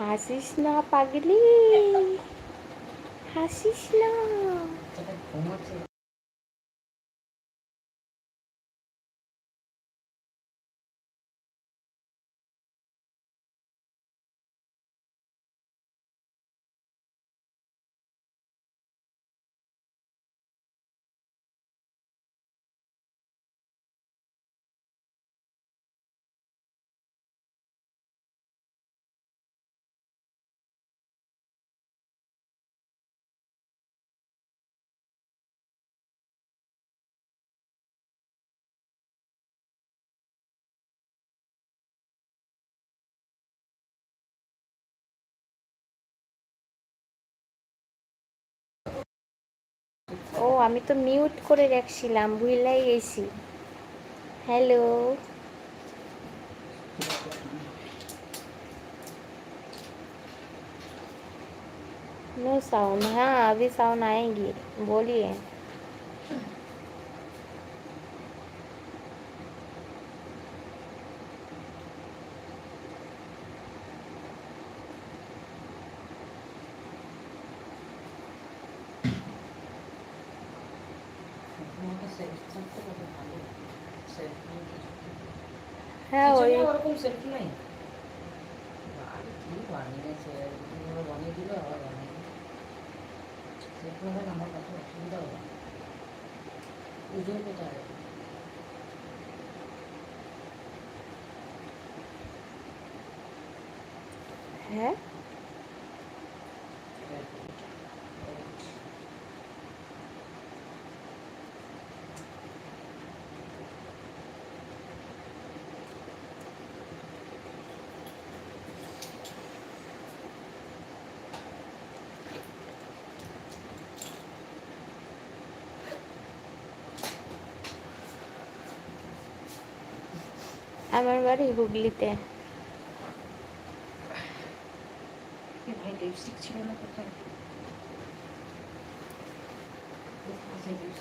হাসিস না পাগলি হাসিস না ও আমি তো মিউট করে রাখছিলাম ভুলাই গেছি হ্যালো नो साउंड हाँ अभी साउंड आएंगी बोलिए হ্যাঁ ওই ওরকম সেলফি নাই। বাড়ি আমার বাড়ি হুগলিতে।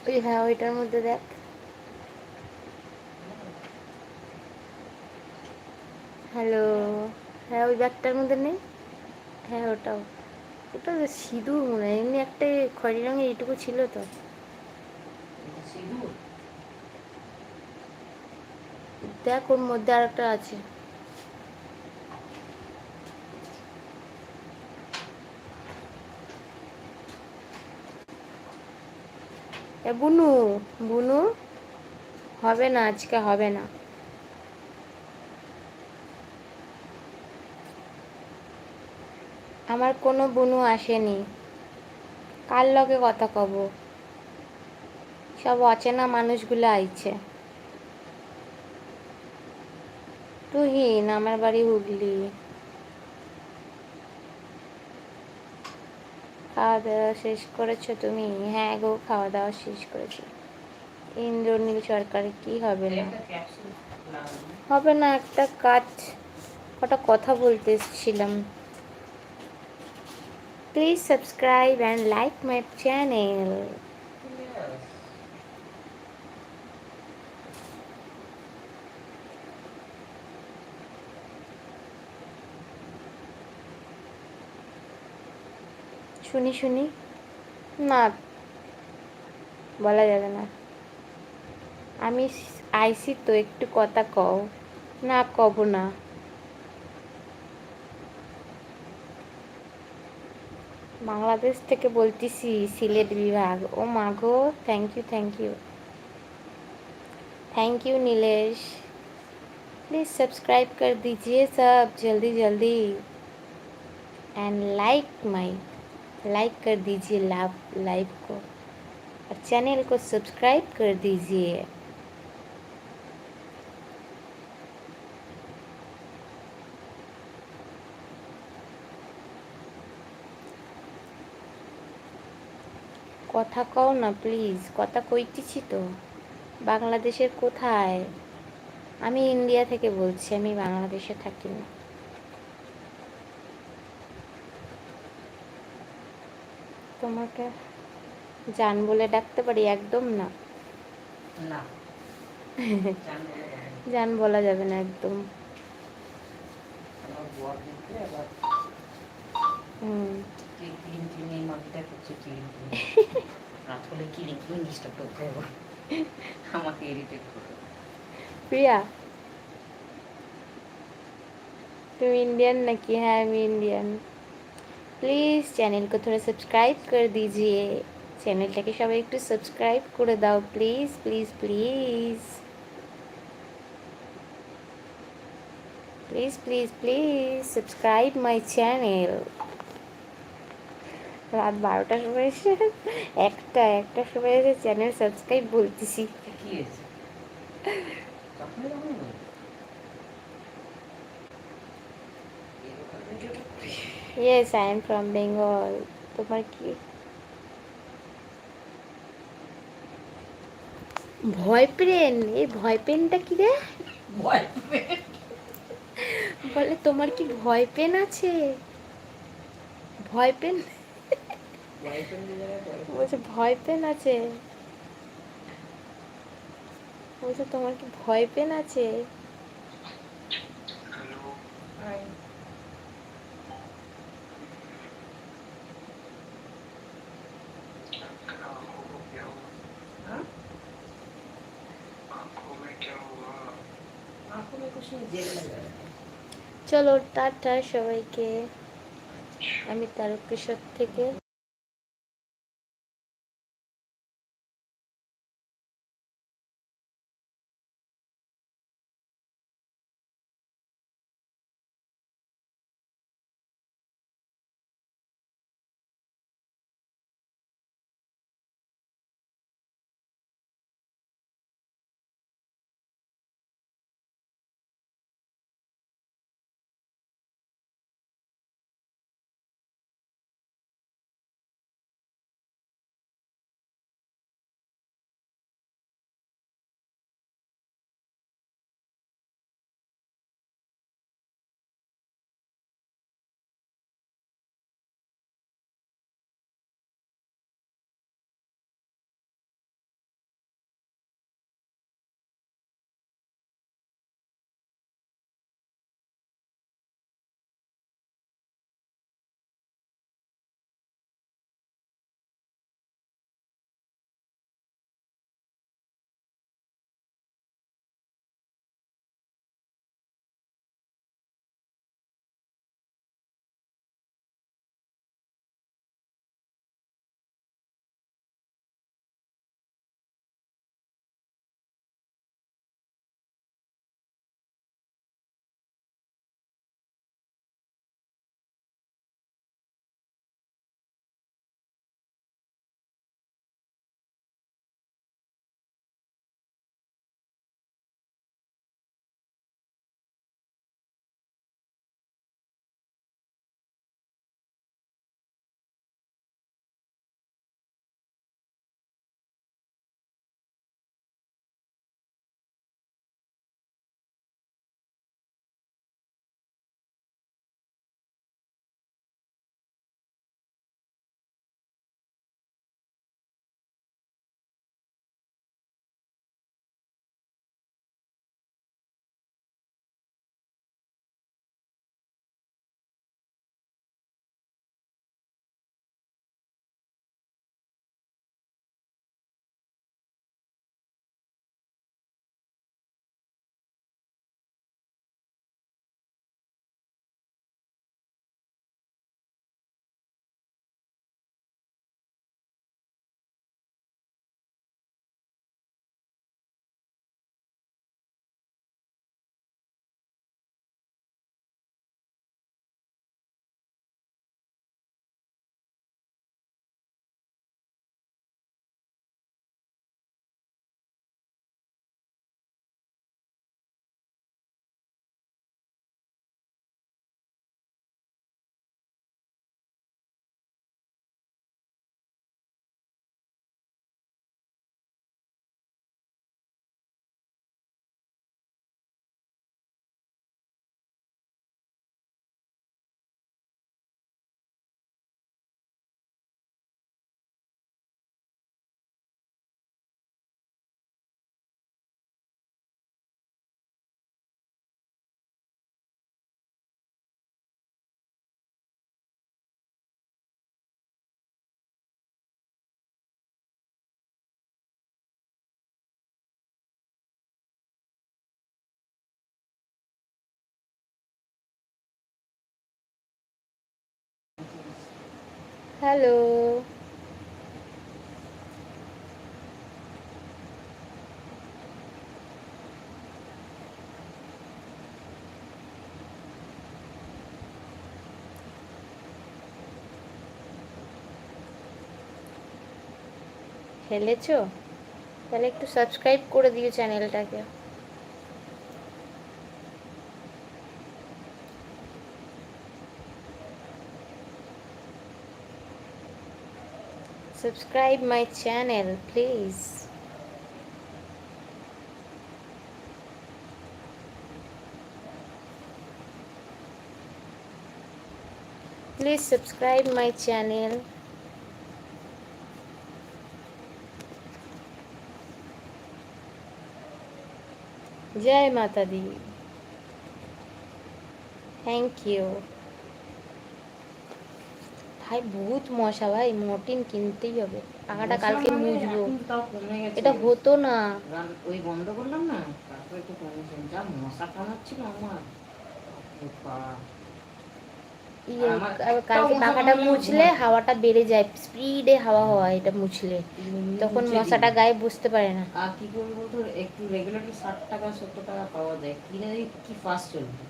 ওই হ্যাঁ ওইটার মধ্যে দেখ। হ্যালো হ্যাঁ ওই ব্যাগটার মধ্যে নেই? হ্যাঁ ওটাও। ওটা সিঁদুর মনে হয় এমনি একটা খয়েরি রঙের এইটুকু ছিল তো এটা সিঁদুর দেখ ওর মধ্যে আর একটা আছে বুনু বুনু, হবে না, আজকে হবে না। আমার কোনো বুনু আসেনি। কার লগে কথা কব? সব অচেনা মানুষগুলো আইছে। তুহিন আমার বাড়ি হুগলি। খাওয়া দাওয়া শেষ করেছ তুমি? হ্যাঁ গো খাওয়া দাওয়া শেষ করেছি। ইন্দ্রনীল সরকারে কি হবে না? হবে না একটা কাজ কটা কথা বলতে এসেছিলাম। Please subscribe and like my channel শুনি শুনি না বলা যাবে না আমি আইসি তো একটু কথা কও না কব না বাংলাদেশ থেকে বলতেছি সিলেট বিভাগ ও মাগো thank you thank you thank you Nilesh please subscribe कर दीजिए सब जल्दी जल्दी एंड लाइक माई लाइक कर दीजिए लाइव लाइव को और चैनल को सब्सक्राइब कर दीजिए কথা কও না প্লিজ কথা কইতেছি তো বাংলাদেশের কোথায় আমি ইন্ডিয়া থেকে বলছি আমি বাংলাদেশে থাকি না তোমাকে জান বলে ডাকতে পারি একদম না না জানবো না বাবা। জান বলা যাবে না একদম আমার বর দেখলে আবার হুম ক্লিন ক্লিন এই মাটিটা করছে ক্লিন ক্লিন রাত হলে ক্লিন ক্লিন ডিস্টার্ব করতে হবে আমাকে ইরিটেট করবে प्रिया तुम इंडियन नकी है मैं इंडियन প্লিজ চ্যানেলকে থোড়া সাবস্ক্রাইব করে দিজিয়ে চ্যানেলটাকে সবাই একটু সাবস্ক্রাইব করে দাও please please please please please please subscribe my channel রাত বারোটার সময় এসে একটা একটা সময় এসে চ্যানেল সাবস্ক্রাইব বলতেছি Yes I am from Bengal তোমার কি? ভয় পেন? এই ভয় পেনটা কি রে? ভয় বলে তোমার কি ভয় পেন আছে? ভয় পেন। বলছে ভয় পেন আছে। বলছে তোমার কি ভয় পেন আছে? চলো টাটা সবাইকে। আমি তারকেশ্বর থেকে হ্যালো। খেলেছো? তাহলে একটু সাবস্ক্রাইব করে দিও চ্যানেলটাকে subscribe my channel please please subscribe my channel Jai Mata Di. Thank you. ভাই বহুত মশা ভাই মর্টিন কিনতেই হবে। পাখাটা কালকে মশা মানে মুছবো। এটা হতো না। ওই বন্ধ করলাম না তারপর কমেছে যা মশা কামড়াচ্ছিল আমার। ইয়ে, আমার কালকে পাখাটা মুছলে হাওয়াটা বেড়ে যায় স্পিডে হাওয়া হয় এটা মুছলে। তখন মশাটা গায়ে বুঝতে পারে না। আর কি করব বলতো একটু রেগুলেটর ষাট টাকা সত্তর টাকা পাওয়া যায়। কিনে কি ফাস্ট চলবে।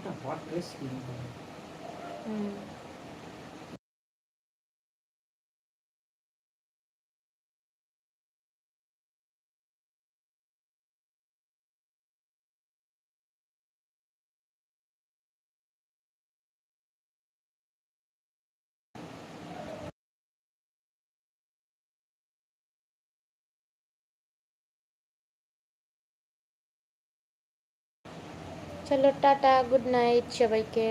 একটা হট ড্রেস কিনে হবে। চলো টাটা গুড নাইট সবাইকে